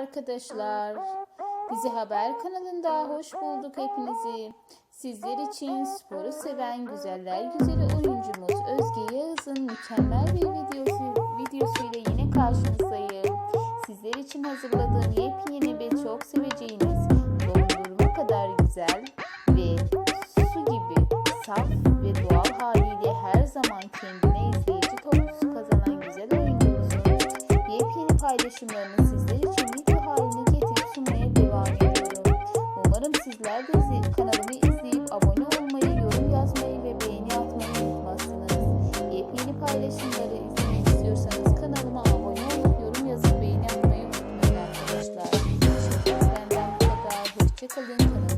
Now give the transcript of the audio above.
arkadaşlar. Dizi Haber kanalında hoş bulduk hepinizi. Sizler için sporu seven güzeller güzeli oyuncumuz Özge Yağız'ın mükemmel bir videosu, videosuyla yine karşınızdayım. Sizler için hazırladığım yepyeni ve çok seveceğiniz dondurma kadar güzel ve su gibi saf ve doğal haliyle her zaman kendine izleyici topluluğu kazanan güzel oyuncumuzun yepyeni paylaşımlarını resimleri izlemek istiyorsanız kanalıma abone olup yorum yazıp beğeni atmayı unutmayın arkadaşlar. Şimdiden ben bu kadar. Hoşçakalın.